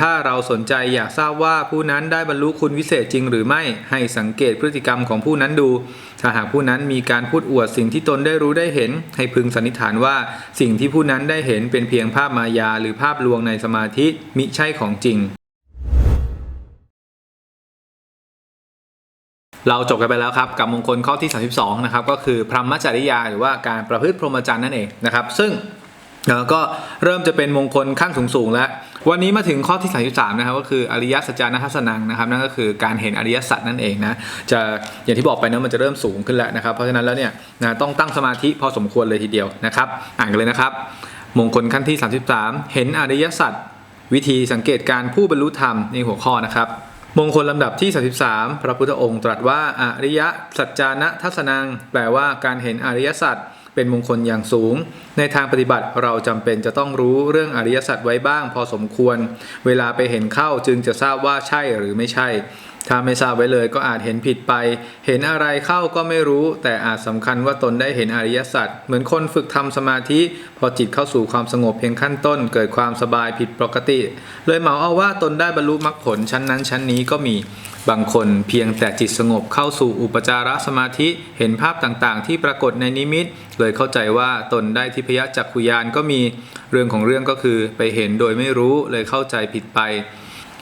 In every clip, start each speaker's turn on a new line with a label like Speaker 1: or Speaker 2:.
Speaker 1: ถ้าเราสนใจอยากทราบว่าผู้นั้นได้บรรลุคุณวิเศษจริงหรือไม่ให้สังเกตพฤติกรรมของผู้นั้นดู ถ้าหากผู้นั้นมีการพูดอวดสิ่งที่ตนได้รู้ได้เห็น ให้พึงสันนิษฐานว่าสิ่งที่ผู้นั้นได้เห็นเป็นเพียงภาพมายาหรือภาพลวงในสมาธิมิใช่ของจริง เราจบกันไปแล้วครับกับมงคลข้อที่ 32 นะครับก็คือพรหมจริยาหรือว่าการประพฤติพรหมจรรย์นั่นเองนะครับซึ่งก็เริ่มจะเป็นมงคลขั้นสูงๆแล้ว วันนี้มาถึงข้อที่ 33 นะครับก็คืออริยสัจจานัทัสนังนะครับนั่นก็คือการเห็นอริยสัจนั่นเองนะจะอย่างที่บอกไปนะมันจะเริ่มสูงขึ้นแล้วนะครับ เพราะฉะนั้นแล้วเนี่ยนะต้องตั้งสมาธิพอสมควรเลยทีเดียวนะครับ อ่านกันเลยนะครับ มงคลขั้นที่ 33 เห็นอริยสัจวิธีสังเกตการผู้บรรลุธรรมในหัวข้อนะครับ มงคลลำดับที่ 33 พระพุทธองค์ตรัสว่าอริยสัจจานะทัศนัง แปลว่าการเห็นอริยสัจ เป็นมงคลอย่างสูง ในทางปฏิบัติเราจำเป็นจะต้องรู้เรื่องอริยสัจไว้บ้างพอสมควร เวลาไปเห็นเข้าจึงจะทราบว่าใช่หรือไม่ใช่ ถ้าไม่ทราบไว้เลยก็อาจเห็นผิดไป เห็นอะไรเข้าก็ไม่รู้ แต่อาจสำคัญว่าตนได้เห็นอริยสัจเหมือนคนฝึกทำสมาธิ พอจิตเข้าสู่ความสงบเพียงขั้นต้น เกิดความสบายผิดปกติ เลยเหมาเอาว่าตนได้บรรลุมรรคผลชั้นนั้นชั้นนี้ก็มี บางคนเพียงแต่จิตสงบเข้าสู่อุปจารสมาธิเห็นภาพต่างๆ ที่ปรากฏในนิมิต เลยเข้าใจว่าตนได้ทิพยจักขุยานก็มีเรื่องของเรื่องก็คือไปเห็นโดยไม่รู้เลยเข้าใจผิดไป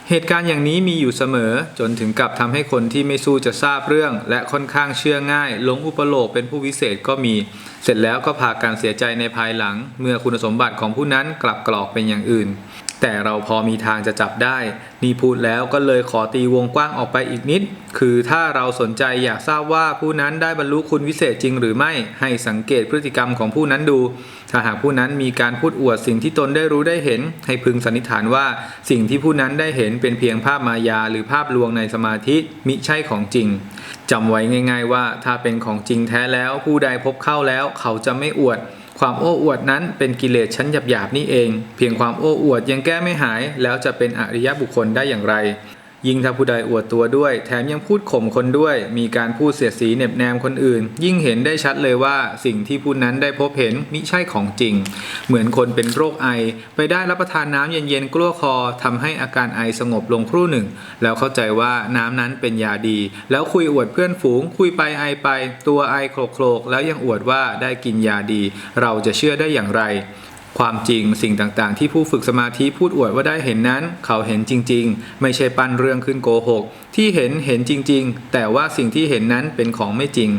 Speaker 1: เหตุการณ์อย่างนี้มีอยู่เสมอจนถึงกับทำให้คนที่ไม่สู้จะทราบเรื่อง และค่อนข้างเชื่อง่ายหลงอุปโลกเป็นผู้วิเศษก็มี เสร็จแล้วก็พาการเสียใจในภายหลัง เมื่อคุณสมบัติของผู้นั้นกลับกรอกเป็นอย่างอื่น แต่เราพอมีทางจะจับได้ นี่พูดแล้วก็เลยขอตีวงกว้างออกไปอีกนิด คือถ้าเราสนใจอยากทราบว่าผู้นั้นได้บรรลุคุณวิเศษจริงหรือไม่ ให้สังเกตพฤติกรรมของผู้นั้นดู ถ้าหากผู้นั้นมีการพูดอวดสิ่งที่ตนได้รู้ได้เห็น ให้พึงสันนิษฐานว่าสิ่งที่ผู้นั้นได้เห็นเป็นเพียงภาพมายาหรือภาพลวงในสมาธิมิใช่ของจริงจำไว้ง่าย ๆ ว่าถ้าเป็นของจริงแท้แล้วผู้ใดพบเข้าแล้วเขาจะไม่อวด ความโอ้อวดนั้นเป็นกิเลสชั้นหยาบๆนี่เอง เพียงความโอ้อวดยังแก้ไม่หาย แล้วจะเป็นอริยบุคคลได้อย่างไร ยิ่งถ้าผู้ใดอวดตัวด้วย แถมยังพูดข่มคนด้วย มีการพูดเสียดสีเน็บแนมคนอื่น ยิ่งเห็นได้ชัดเลยว่าสิ่งที่ผู้นั้นได้พบเห็นมิใช่ของจริง เหมือนคนเป็นโรคไอ ไปได้รับประทานน้ำเย็นๆกลั้วคอทำให้อาการไอสงบลงครู่หนึ่ง แล้วเข้าใจว่าน้ำนั้นเป็นยาดี แล้วคุยอวดเพื่อนฝูง คุยไปไอไป ตัวไอโคลกๆแล้วยังอวดว่าได้กินยาดี เราจะเชื่อได้อย่างไร ความจริงสิ่งต่างๆ ที่ผู้ฝึกสมาธิพูดอวดว่าได้เห็นนั้น เขาเห็นจริง ๆ ไม่ใช่ปั้นเรื่องขึ้นโกหก ที่เห็นเห็นจริง ๆ แต่ว่าสิ่งที่เห็นนั้นเป็นของไม่จริง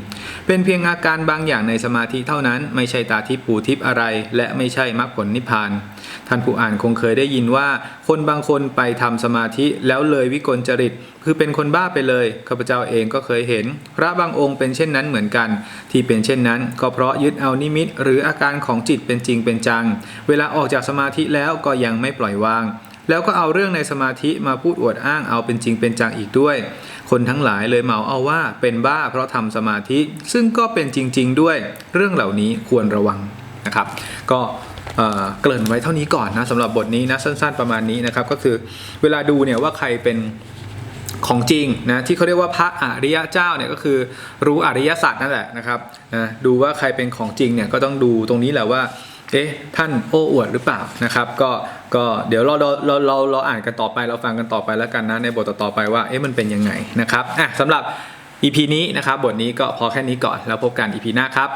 Speaker 1: เป็นเพียงอาการบางอย่างในสมาธิเท่านั้น ไม่ใช่ตาทิพย์ปูทิพย์อะไร และไม่ใช่มรรคผลนิพพาน ท่านผู้อ่านคงเคยได้ยินว่า คนบางคนไปทำสมาธิแล้วเลยวิกลจริต คือเป็นคนบ้าไปเลยข้าพเจ้าเองก็เคยเห็น พระบางองค์เป็นเช่นนั้นเหมือนกัน ที่เป็นเช่นนั้น ก็เพราะยึดเอานิมิต หรืออาการของจิตเป็นจริงเป็นจัง เวลาออกจากสมาธิแล้วก็ยังไม่ปล่อยวางแล้วก็เอาเรื่องในสมาธิมาพูดอวดอ้างเอาเป็นจริงเป็นจังอีกด้วย คนทั้งหลายเลยเหมาเอาว่าเป็นบ้าเพราะทำสมาธิ ซึ่งก็เป็นจริง ๆ ด้วย เรื่องเหล่านี้ควรระวังนะครับ ก็ เเกริ่นไว้เท่านี้ก่อนนะสำหรับบทนี้นะสั้น ๆประมาณนี้นะครับ ก็คือเวลาดูเนี่ยว่าใครเป็นของจริงนะที่เขาเรียกว่าพระอริยะเจ้าเนี่ยก็คือรู้อริยสัจนั่นแหละนะครับนะดูว่าใครเป็นของจริงเนี่ยก็ต้องดูตรงนี้แหละว่าเอ๊ะท่านโอ้อวดหรือเปล่านะครับ ก็ก็เดี๋ยวเราเราเราเราอ่านกันต่อไปเราฟังกันต่อไปแล้วกันนะในบทต่อไปว่าเอ๊ะมันเป็นยังไงนะครับอะสำหรับ EP นี้นะครับบทนี้ก็พอแค่นี้ก่อนแล้วพบกัน EP หน้าครับ